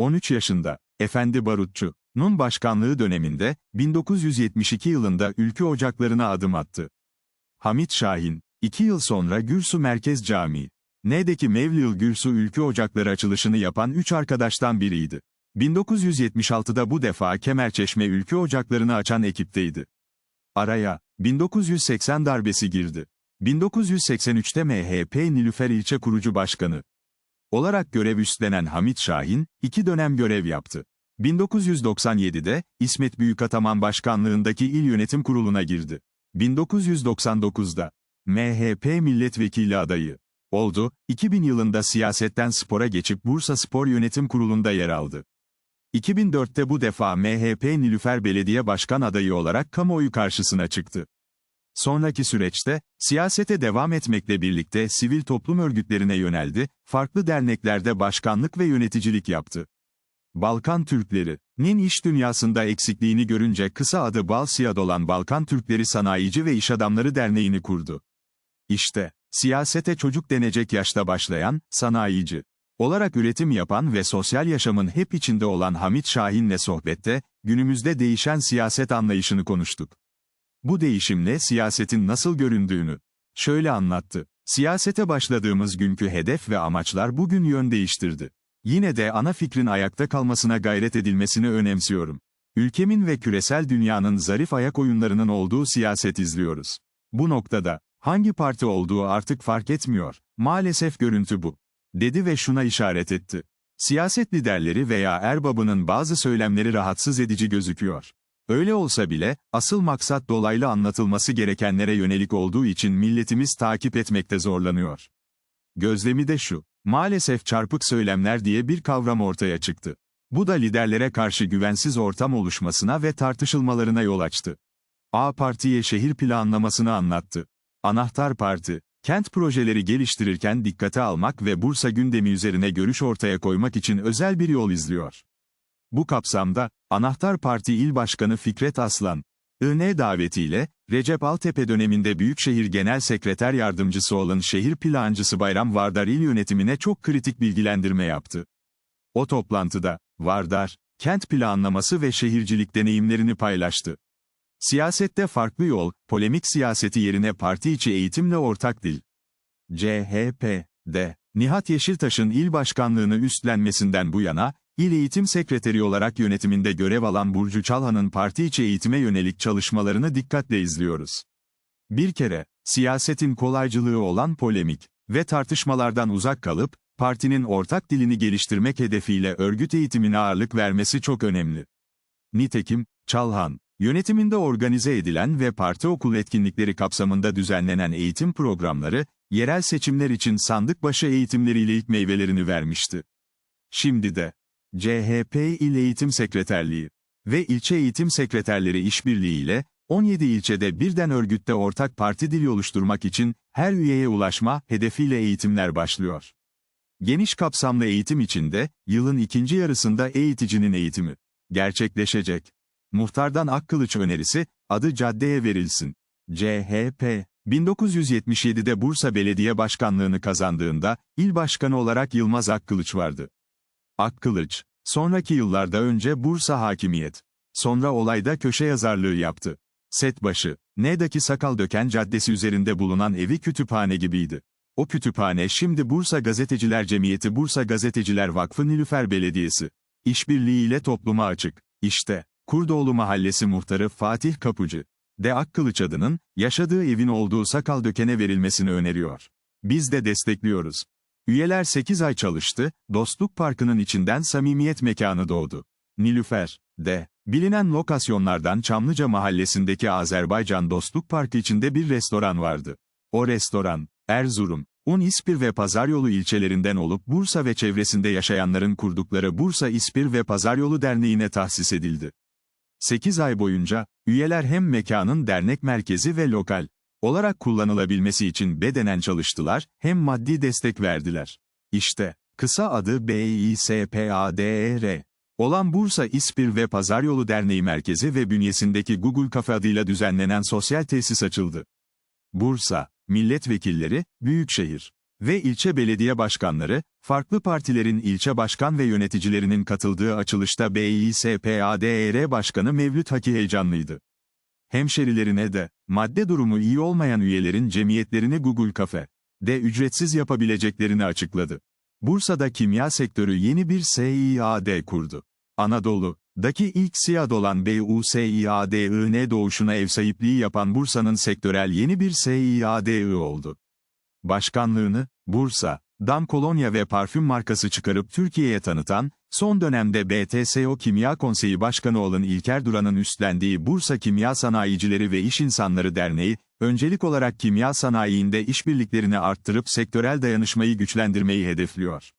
13 yaşında, Efendi Barutçu'nun başkanlığı döneminde, 1972 yılında ülke ocaklarına adım attı. Hamit Şahin, 2 yıl sonra Gürsu Merkez Camii, N'deki Mevlil Gürsu Ülke Ocakları açılışını yapan 3 arkadaştan biriydi. 1976'da bu defa Kemerçeşme Ülke Ocaklarını açan ekipteydi. Araya, 1980 darbesi girdi. 1983'te MHP Nilüfer İlçe Kurucu Başkanı olarak görev üstlenen Hamit Şahin, iki dönem görev yaptı. 1997'de, İsmet Büyükataman Başkanlığındaki İl Yönetim Kurulu'na girdi. 1999'da, MHP milletvekili adayı oldu, 2000 yılında siyasetten spora geçip Bursa Spor Yönetim Kurulu'nda yer aldı. 2004'te bu defa MHP Nilüfer Belediye Başkan adayı olarak kamuoyu karşısına çıktı. Sonraki süreçte, siyasete devam etmekle birlikte sivil toplum örgütlerine yöneldi, farklı derneklerde başkanlık ve yöneticilik yaptı. Balkan Türkleri,'nin iş dünyasında eksikliğini görünce kısa adı Balsiyad olan Balkan Türkleri Sanayici ve İş Adamları Derneği'ni kurdu. İşte, siyasete çocuk denecek yaşta başlayan, sanayici olarak üretim yapan ve sosyal yaşamın hep içinde olan Hamit Şahin'le sohbette, günümüzde değişen siyaset anlayışını konuştuk. Bu değişimle siyasetin nasıl göründüğünü şöyle anlattı. Siyasete başladığımız günkü hedef ve amaçlar bugün yön değiştirdi. Yine de ana fikrin ayakta kalmasına gayret edilmesini önemsiyorum. Ülkemin ve küresel dünyanın zarif ayak oyunlarının olduğu siyaset izliyoruz. Bu noktada, hangi parti olduğu artık fark etmiyor, maalesef görüntü bu. Dedi ve şuna işaret etti. Siyaset liderleri veya erbabının bazı söylemleri rahatsız edici gözüküyor. Öyle olsa bile, asıl maksat dolaylı anlatılması gerekenlere yönelik olduğu için milletimiz takip etmekte zorlanıyor. Gözlemi de şu, maalesef çarpık söylemler diye bir kavram ortaya çıktı. Bu da liderlere karşı güvensiz ortam oluşmasına ve tartışılmalarına yol açtı. A Parti'ye şehir planlamasını anlattı. Anahtar Parti, kent projeleri geliştirirken dikkate almak ve Bursa gündemi üzerine görüş ortaya koymak için özel bir yol izliyor. Bu kapsamda, Anahtar Parti İl Başkanı Fikret Aslan, IN davetiyle, Recep Altepe döneminde Büyükşehir Genel Sekreter Yardımcısı olan şehir plancısı Bayram Vardar il yönetimine çok kritik bilgilendirme yaptı. O toplantıda, Vardar, kent planlaması ve şehircilik deneyimlerini paylaştı. Siyasette farklı yol, polemik siyaseti yerine parti içi eğitimle ortak dil. CHP'de, Nihat Yeşiltaş'ın il başkanlığını üstlenmesinden bu yana, İl Eğitim Sekreteri olarak yönetiminde görev alan Burcu Çalhan'ın parti içi eğitime yönelik çalışmalarını dikkatle izliyoruz. Bir kere, siyasetin kolaycılığı olan polemik ve tartışmalardan uzak kalıp, partinin ortak dilini geliştirmek hedefiyle örgüt eğitimine ağırlık vermesi çok önemli. Nitekim, Çalhan, yönetiminde organize edilen ve parti okul etkinlikleri kapsamında düzenlenen eğitim programları, yerel seçimler için sandık başı eğitimleriyle ilk meyvelerini vermişti. Şimdi de, CHP İl Eğitim Sekreterliği ve ilçe eğitim sekreterleri işbirliğiyle, 17 ilçede birden örgütte ortak parti dili oluşturmak için, her üyeye ulaşma hedefiyle eğitimler başlıyor. Geniş kapsamlı eğitim içinde, yılın ikinci yarısında eğiticinin eğitimi gerçekleşecek. Muhtardan Akkılıç önerisi, adı caddeye verilsin. CHP, 1977'de Bursa Belediye Başkanlığını kazandığında, il başkanı olarak Yılmaz Akkılıç vardı. Akkılıç, sonraki yıllarda önce Bursa Hakimiyet, sonra olayda köşe yazarlığı yaptı. Setbaşı, N'daki Sakal Döken Caddesi üzerinde bulunan evi kütüphane gibiydi. O kütüphane şimdi Bursa Gazeteciler Cemiyeti Bursa Gazeteciler Vakfı Nilüfer Belediyesi. İşbirliğiyle topluma açık. İşte, Kurdoğlu Mahallesi Muhtarı Fatih Kapıcı, de Akkılıç adının, yaşadığı evin olduğu Sakal Döken'e verilmesini öneriyor. Biz de destekliyoruz. Üyeler 8 ay çalıştı, Dostluk Parkı'nın içinden samimiyet mekanı doğdu. Nilüfer, de, bilinen lokasyonlardan Çamlıca mahallesindeki Azerbaycan Dostluk Parkı içinde bir restoran vardı. O restoran, Erzurum, Un İspir ve Pazaryolu ilçelerinden olup Bursa ve çevresinde yaşayanların kurdukları Bursa İspir ve Pazaryolu Derneği'ne tahsis edildi. 8 ay boyunca, üyeler hem mekanın dernek merkezi ve lokal, olarak kullanılabilmesi için bedenen çalıştılar, hem maddi destek verdiler. İşte, kısa adı BİSPADER olan Bursa İspir ve Pazaryolu Derneği Merkezi ve bünyesindeki Google Cafe adıyla düzenlenen sosyal tesis açıldı. Bursa, milletvekilleri, Büyükşehir, ve ilçe belediye başkanları, farklı partilerin ilçe başkan ve yöneticilerinin katıldığı açılışta BİSPADR E Başkanı Mevlüt Haki heyecanlıydı. Hemşerilerine de, madde durumu iyi olmayan üyelerin cemiyetlerini Google Cafe de ücretsiz yapabileceklerini açıkladı. Bursa'da kimya sektörü yeni bir SİAD kurdu. Anadolu'daki ilk SİAD olan BUSİADIN doğuşuna ev sahipliği yapan Bursa'nın sektörel yeni bir SİADI oldu. Başkanlığını, Bursa, Dam kolonya ve parfüm markası çıkarıp Türkiye'ye tanıtan, son dönemde BTSO Kimya Konseyi Başkanı olan İlker Duran'ın üstlendiği Bursa Kimya Sanayicileri ve İş İnsanları Derneği, öncelik olarak kimya sanayiinde işbirliklerini arttırıp sektörel dayanışmayı güçlendirmeyi hedefliyor.